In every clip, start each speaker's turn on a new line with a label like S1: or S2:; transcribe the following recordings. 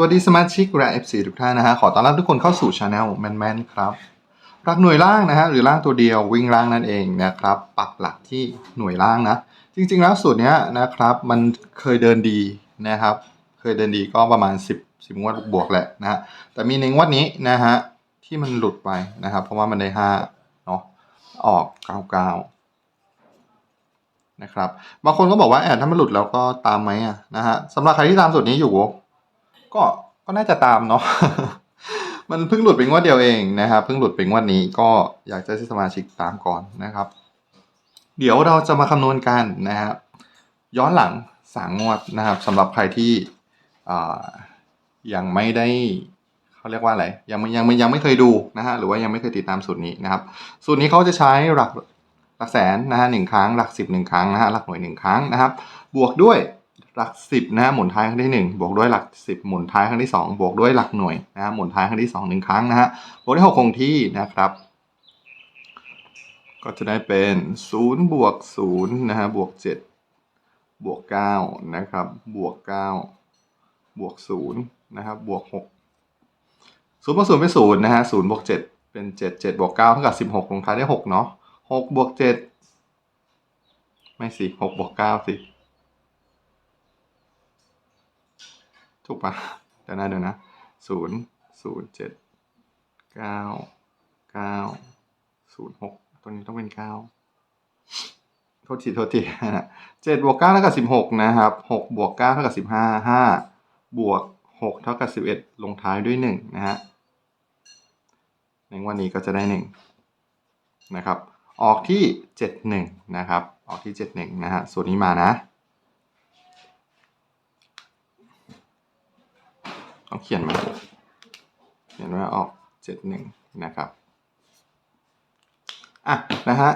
S1: วัสดีสมาชิกและ FC ทุกท่านนะฮะ ขอต้อนรับทุกคนเข้าสู่ช anel แมนแมนครับ รักหน่วยล่างนะฮะ หรือล่างตัวเดียววิ่งล่างนั่นเองนะครับ ปักหลักที่หน่วยล่างนะ จริง ๆ แล้วสูตรเนี้ยนะครับ มันเคยเดินดีนะครับ เคยเดินดีก็ประมาณ 10 10งวดบวกแหละนะฮะ แต่มีในงวดนี้นะฮะ ที่มันหลุดไปนะครับ เพราะว่ามันได้5เนาะ ออก99นะครับ บางคนก็บอกว่าแอดถ้ามันหลุดแล้วก็ตามไหมอะนะฮะสำหรับใครที่ตามสูตรนี้อยู่ ก็ก็น่าจะตามเนาะมันเพิ่งหลุดเป็นงวดเดียวเองนะครับเพิ่งหลุดเป็นงวดนี้ก็อยากจะให้สมาชิกตามก่อนนะครับ เดี๋ยวเราจะมาคำนวณกันนะครับย้อนหลังสามงวดนะครับสำหรับใครที่ยังไม่ได้เขาเรียกว่าอะไรยังไม่ยังไม่ยังไม่เคยดูนะฮะหรือว่ายังไม่เคยติดตามสูตรนี้นะครับ สูตรนี้เขาจะใช้หลักหลักแสนนะฮะหนึ่งครั้งหลักสิบหนึ่งครั้งนะฮะหลักหน่วยหนึ่งครั้งนะครับ บวกด้วย หลักสิบนะฮะหมุนท้ายครั้งที่หนึ่งบวกด้วยหลักสิบหมุนท้ายครั้งที่สองบวกด้วยหลักหน่วยนะฮะหมุนท้ายครั้งที่สองหนึ่งครั้งนะฮะบวกด้วยหกคงที่นะครับ ก็จะได้เป็นศูนย์บวกศูนย์นะฮะบวกเจ็ดบวกเก้านะครับบวกเก้าบวกศูนย์นะครับบวกหกศูนย์บวกศูนย์เป็นศูนย์นะฮะศูนย์บวกเจ็ดเป็นเจ็ดเจ็ดบวกเก้าเท่ากับสิบหกลงท้ายได้หกเนาะหกบวกเจ็ดไม่สิหกบวกเก้าสิ ถูกปะเดี๋ยวนะเดี๋ยวนะศูนย์ศูนย์เจ็ดเก้าเก้าศูนย์หกตัวนี้ต้องเป็นเก้าโทษทีโทษทีเจ็ดบวกเก้าเท่ากับสิบหกนะครับหกบวกเก้าเท่ากับสิบห้าห้าบวกหกเท่ากับสิบเอ็ดลงท้ายด้วยหนึ่งนะฮะในวันนี้ก็จะได้หนึ่งนะครับ ออกที่เจ็ดหนึ่งนะครับ ออกที่เจ็ดหนึ่งนะฮะส่วนนี้มานะ ต้องเขียนมาเขียนว่าออกเจ็ดหนึ่งนะครับอะนะฮะ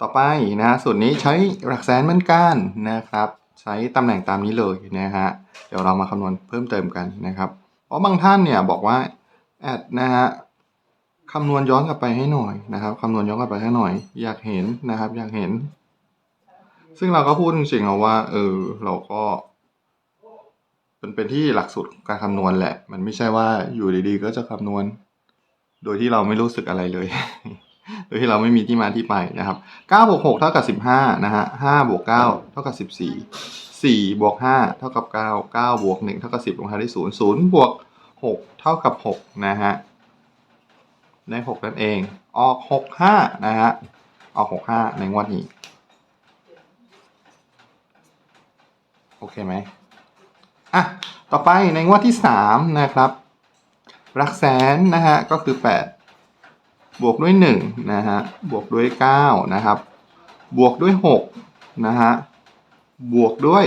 S1: ต่อไปนะฮะส่วนนี้ใช้หลักแสนเหมือนกันนะครับ ใช้ตำแหน่งตามนี้เลยนะฮะเดี๋ยวเรามาคำนวณเพิ่มเติมกันนะครับเพราะบางท่านเนี่ยบอกว่าแอดนะฮะคำนวณย้อนกลับไปให้หน่อยนะครับคำนวณย้อนกลับไปให้หน่อย อยากเห็นนะครับ อยากเห็น ซึ่งเราก็พูดจริงๆเอาว่าเออเราก็ มันเป็นที่หลักสูตรของการคำนวณแหละ มันไม่ใช่ว่าอยู่ดีๆ ก็จะคำนวณ โดยที่เราไม่รู้สึกอะไรเลย โดยที่เราไม่มีที่มาที่ไปนะครับ9บวก6เท่ากับ15นะฮะ5บวก9เท่ากับ14 4บวก5เท่ากับ 9 9บวก1เท่ากับ10ลงท้ายด้วย0 0บวก6เท่ากับ6นะฮะได้ 6 นั่นเอง ออก 6 5นะฮะออก 6 5 ในงวดนี้ โอเคไหม อะต่อไปในงวดที่ 3 นะครับหลักแสนนะฮะก็คือ 8 บวกด้วย1นะฮะบวกด้วย9นะครับบวกด้วย6นะฮะบวกด้วย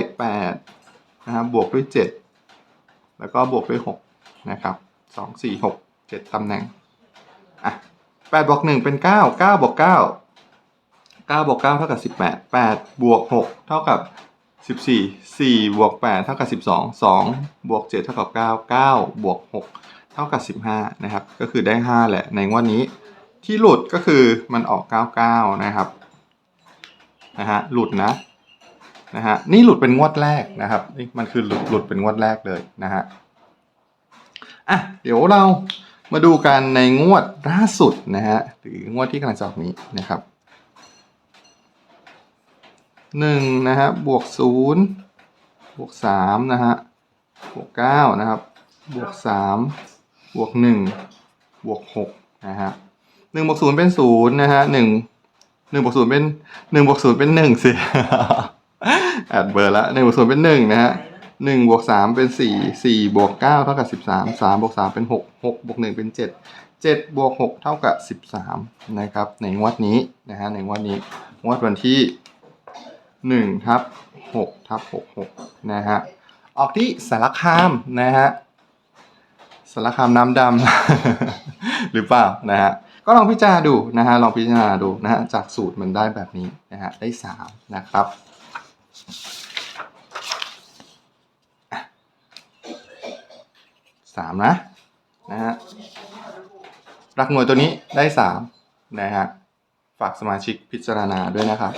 S1: 8นะฮะบวกด้วย 7 แล้วก็บวกด้วย6นะครับ2 4 6 7ตำแหน่งอะ8บวก1เป็น 9 9บวก9 9บวก9เท่ากับ 18 8บวก6เท่ากับ 14 4บวก8เท่ากับ12 2บวก7เท่ากับ9 9บวก6เท่ากับ15นะครับ ก็คือได้5แหละในงวดนี้ที่หลุดก็คือมันออก99นะครับนะฮะหลุดนะนะฮะนี่หลุดเป็นงวดแรกนะครับนี่มันคือหลุดหลุดเป็นงวดแรกเลยนะฮะอะเดี๋ยวเรามาดูกันในงวดล่าสุดนะฮะหรืองวดที่กำลังจะออกนี้นะครับ หนึ่งนะฮะบวกศูนย์บวกสามนะฮะบวกเก้านะครับ บวกสามบวกหนึ่งบวกหกนะฮะหนึ่งบวกศูนย์เป็นศูนย์นะฮะหนึ่งหนึ่งบวกศูนย์เป็นหนึ่งบวกศูนย์เป็นหนึ่งสิแอดเบอร์ละหนึ่งบวกศูนย์เป็นหนึ่งนะฮะหนึ่งบวกสามเป็นสี่สี่บวกเก้าเท่ากับสิบสามสามบวกสามเป็นหกหกบวกหนึ่งเป็นเจ็ดเจ็ดบวกหกเท่ากับสิบสามนะครับในงวดนี้นะฮะในงวดนี้งวดวันที่ หนึ่งทับหกทับหกหกนะฮะออกที่สารคามนะฮะสารคามน้ำดำ หรือเปล่านะฮะก็ลองพิจารณาดูนะฮะลองพิจารณาดูนะฮะจากสูตรมันได้แบบนี้นะฮะได้สามนะครับสามนะนะฮะหลักหน่วยตัวนี้ได้สามนะฮะฝากสมาชิกพิจารณาด้วยนะครับ